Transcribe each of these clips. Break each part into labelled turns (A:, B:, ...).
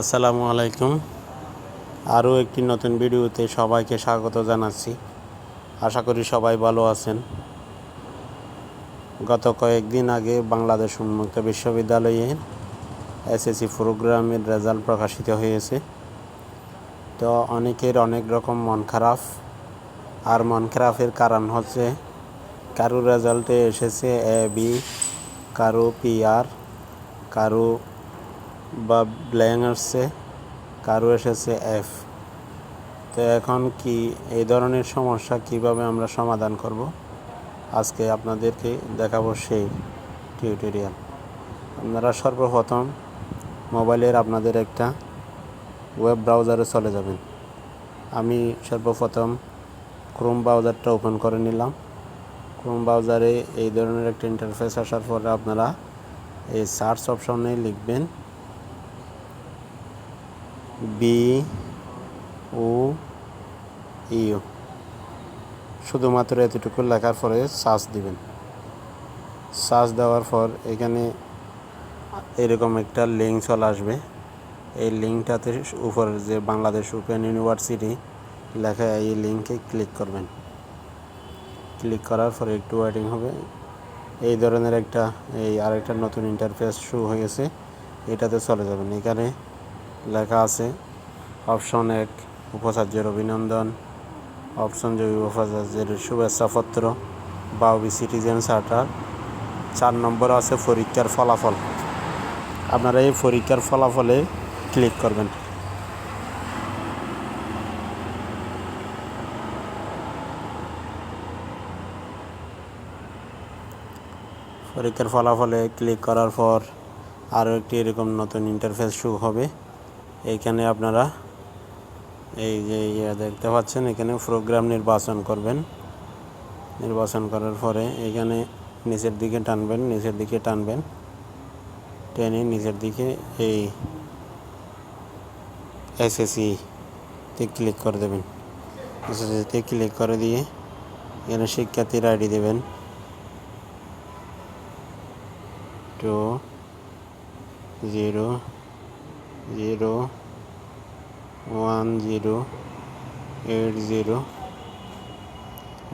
A: আসসালামু আলাইকুম। আরও একটি নতুন ভিডিওতে সবাইকে স্বাগত জানাচ্ছি। আশা করি সবাই ভালো আছেন। গত কয়েকদিন আগে বাংলাদেশ উন্মুক্ত বিশ্ববিদ্যালয়ে এসএসসি প্রোগ্রামের রেজাল্ট প্রকাশিত হয়েছে। তো অনেকের অনেক রকম মন খারাপ। আর মন খারাপের কারণ হচ্ছে, কারও রেজাল্টে এসেছে এ, বি, কারও পিআর কারও বা ব্ল্যাং আসছে কারও এসেছে এফ তো এখন কি এই ধরনের সমস্যা কীভাবে আমরা সমাধান করব? আজকে আপনাদেরকে দেখাবো সেই টিউটোরিয়াল। আপনারা সর্বপ্রথম মোবাইলের আপনাদের একটা ওয়েব ব্রাউজারে চলে যাবেন। আমি সর্বপ্রথম ক্রোম ব্রাউজারটা ওপেন করে নিলাম। ক্রোম ব্রাউজারে এই ধরনের একটা ইন্টারফেস আসার পরে আপনারা এই সার্চ অপশনে লিখবেন বি ও ইউ শুধুমাত্র এতটুকু লেখার পরে সার্চ দিবেন। সার্চ দেওয়ার পর এখানে এরকম একটা লিঙ্ক চলে আসবে। এই লিঙ্কটাতে উপরে যে বাংলাদেশ ওপেন ইউনিভার্সিটি লেখা এই লিঙ্কে ক্লিক করবেন। ক্লিক করার পরে একটু ওয়েটিং হবে। এই ধরনের একটা, এই আরেকটা নতুন ইন্টারফেস শুরু হয়ে গেছে। এটাতে চলে যাবেন। এখানে লেখা আছে। অপশন এক, উপাচার্যের অভিনন্দন। অপশন দুই, উপাচার্যের শুভেচ্ছাপত্র বাউবি সিটিজেন চার্টার চার নম্বর আছে পরীক্ষার ফলাফল। আপনারা এই পরীক্ষার ফলাফলে ক্লিক করবেন। পরীক্ষার ফলাফলে ক্লিক করার পর আরও একটি এরকম নতুন ইন্টারফেস শুরু হবে। এইখানে আপনারা এই যে ইয়ে দেখতে পাচ্ছেন, এখানে প্রোগ্রাম নির্বাচন করবেন। নির্বাচন করার পরে এখানে নিচের দিকে টানবেন, নিচের দিকে টানবেন। টেনে নিচের দিকে এই এসএসসিতে ক্লিক করে দেবেন। এসএসসিতে ক্লিক করে দিয়ে এখানে শিক্ষার্থীর আইডি দেবেন। Two zero zero one zero eight zero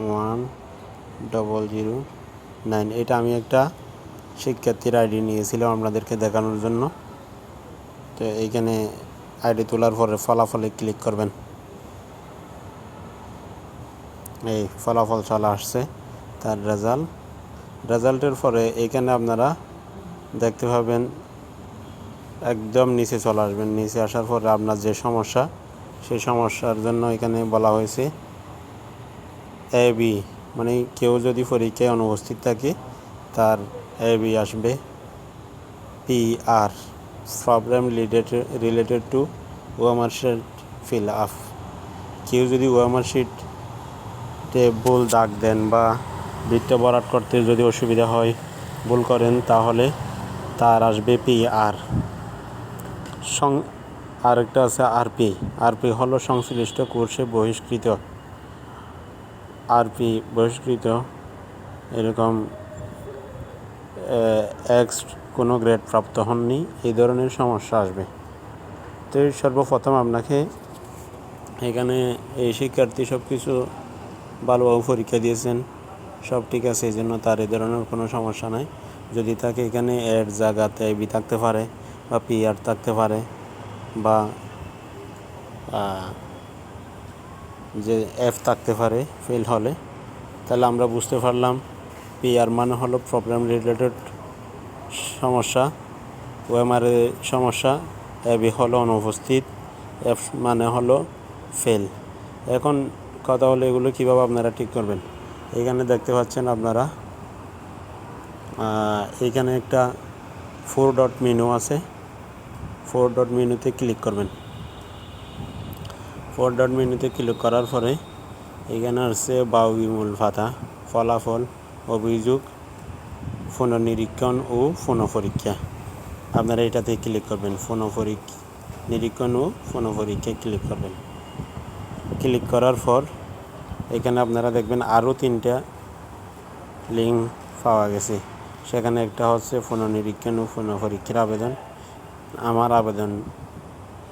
A: one double zero nine. এটা আমি একটা শিক্ষার্থীর আইডি নিয়েছিলাম আপনাদেরকে দেখানোর জন্য। তো এইখানে আইডি তোলার পরে ফলাফলে ক্লিক করবেন। এই ফলাফল চলে আসছে, তার রেজাল্ট রেজাল্টের পরে এইখানে আপনারা দেখতে পাবেন একদম নিচে চলে আসবেন। নিচে আসার পরে আপনার যে সমস্যা, সেই সমস্যার জন্য এখানে বলা হয়েছে এ বি মানে কেউ যদি পরীক্ষায় অনুপস্থিত থাকে, তার এ বি আসবে। P R problem related related to OMR sheet fill up কেউ যদি ওয়ামার শিটে ভুল দাগ দেন বা বৃত্ত বরাট করতে যদি অসুবিধা হয়, ভুল করেন, তাহলে তার আসবে পি আর সং, আরেকটা আছে আরপি। আরপি হলো সংশ্লিষ্ট কোর্সে বহিষ্কৃত। আরপি বহিষ্কৃত, এরকম এক্স কোনো গ্রেড প্রাপ্ত হননি, এই ধরনের সমস্যা আসবে। তো সর্বপ্রথম আপনাকে এখানে এই শিক্ষার্থী সব কিছু ভালোভাবে পরীক্ষা দিয়েছেন, সব ঠিক আছে, এই জন্য তার এই ধরনের কোনো সমস্যা নাই। যদি তাকে এখানে এর জায়গাতে বি থাকতে পারে বা পিআর থাকতে পারে বা যে এফ থাকতে পারে ফেল হলে, তাহলে আমরা বুঝতে পারলাম পিআর মানে হলো প্রবলেম রিলেটেড সমস্যা ওএমআর সমস্যা এবি হলো অনুপস্থিত এফ মানে হলো ফেল এখন কথা হলো এগুলো কীভাবে আপনারা ঠিক করবেন? এখানে দেখতে পাচ্ছেন আপনারা এখানে একটা ফোর ডট মেনু আছে। ফোর ডট মেনুতে ক্লিক করবেন। ফোর ডট মেনুতে ক্লিক করার পরে এখানে আসছে বাউবি মূল ভাতা, ফলাফল, অভিযোগ পুনর্নিরীক্ষণ ও পুনঃপরীক্ষা। আপনারা এটাতে ক্লিক করবেন, পুনঃপরীক্ষা, নিরীক্ষণ ও পুনঃপরীক্ষায় ক্লিক করবেন। ক্লিক করার পর এখানে আপনারা দেখবেন আরও তিনটা লিঙ্ক পাওয়া গেছে। সেখানে একটা হচ্ছে পুনর্নিরীক্ষণ ও পুনঃপরীক্ষার আবেদন। আমার আবেদন,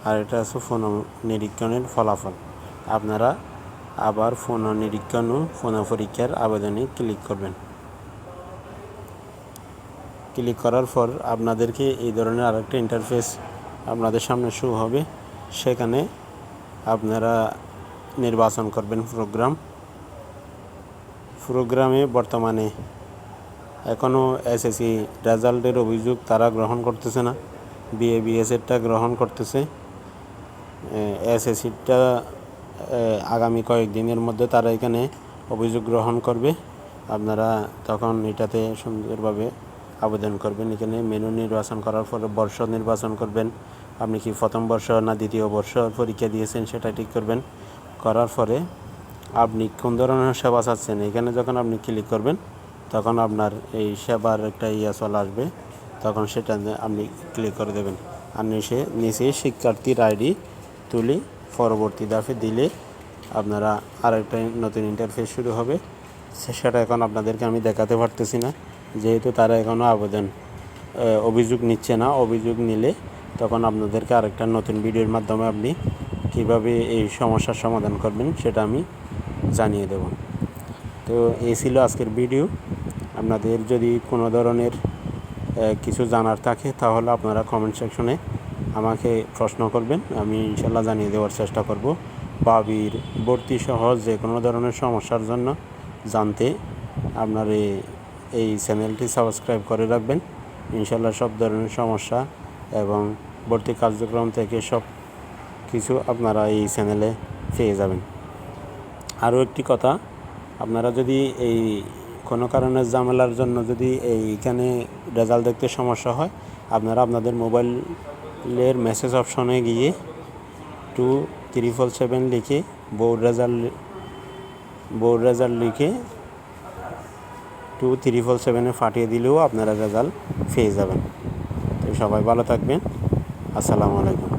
A: আর এটা আছে ফোন নিরীক্ষণের ফলাফল। আপনারা আবার ফোন নিরীক্ষণ ও ফোন পরীক্ষার আবেদনে ক্লিক করবেন। ক্লিক করার পর আপনাদেরকে এই ধরনের আরেকটা ইন্টারফেস আপনাদের সামনে শো হবে। সেখানে আপনারা নির্বাচন করবেন প্রোগ্রাম প্রোগ্রামে বর্তমানে এখনও এসএসসি রেজাল্টের অভিযোগ তারা গ্রহণ করতেছে না। বিএ বিএসএরটা গ্রহণ করতেছে। এসএসসিটা আগামী কয়েকদিনের মধ্যে তারা এখানে অভিযোগ গ্রহণ করবে। আপনারা তখন এটাতে সুন্দরভাবে আবেদন করবেন। এখানে মেনু নির্বাচন করার পরে বর্ষ নির্বাচন করবেন। আপনি কি প্রথম বর্ষ না দ্বিতীয় বর্ষ পরীক্ষা দিয়েছেন সেটা ঠিক করবেন। করার পরে আপনি কোন ধরনের সেবা চাচ্ছেন? এখানে যখন আপনি ক্লিক করবেন, তখন আপনার এই সেবার একটা ইয়া চলে আসবে। তখন সেটা আপনি ক্লিক করে দেবেন। আর নিচে নিচে শিক্ষার্থীর আইডি তুলে পরবর্তী দাফে দিলে আপনারা আরেকটা নতুন ইন্টারফেস শুরু হবে। সেটা এখন আপনাদেরকে আমি দেখাতে পারতেছি না। যেহেতু তারা এখনও আবেদন অভিযোগ নিচ্ছে না। অভিযোগ নিলে তখন আপনাদেরকে আরেকটা নতুন ভিডিওর মাধ্যমে আপনি কীভাবে এই সমস্যার সমাধান করবেন সেটা আমি জানিয়ে দেব। তো এই ছিল আজকের ভিডিও। আপনাদের যদি কোনো ধরনের কিছু জানার থাকে, তাহলে আপনারা কমেন্ট সেকশনে আমাকে প্রশ্ন করবেন। আমি ইনশাল্লাহ জানিয়ে দেওয়ার চেষ্টা করব। বাবির ভর্তি সহ যে কোনো ধরনের সমস্যার জন্য জানতে আপনার এই- চ্যানেলটি সাবস্ক্রাইব করে রাখবেন। ইনশাল্লাহ সব ধরনের সমস্যা এবং ভর্তি কার্যক্রম থেকে সব কিছু আপনারা এই চ্যানেলে পেয়ে যাবেন। আরও একটি কথা, আপনারা যদি এই কোনো কারণে ঝামেলার জন্য যদি এইখানে রেজাল্ট দেখতে সমস্যা হয়, আপনারা আপনাদের মোবাইলের মেসেজ অপশনে গিয়ে টু ত্রিপল সেভেন লিখে বোর্ড রেজাল্ট বোর্ড রেজাল্ট লিখে টু ত্রিপল সেভেনে পাঠিয়ে দিলেও আপনারা রেজাল্ট পেয়ে যাবেন। তো সবাই ভালো থাকবেন। আসসালামু আলাইকুম।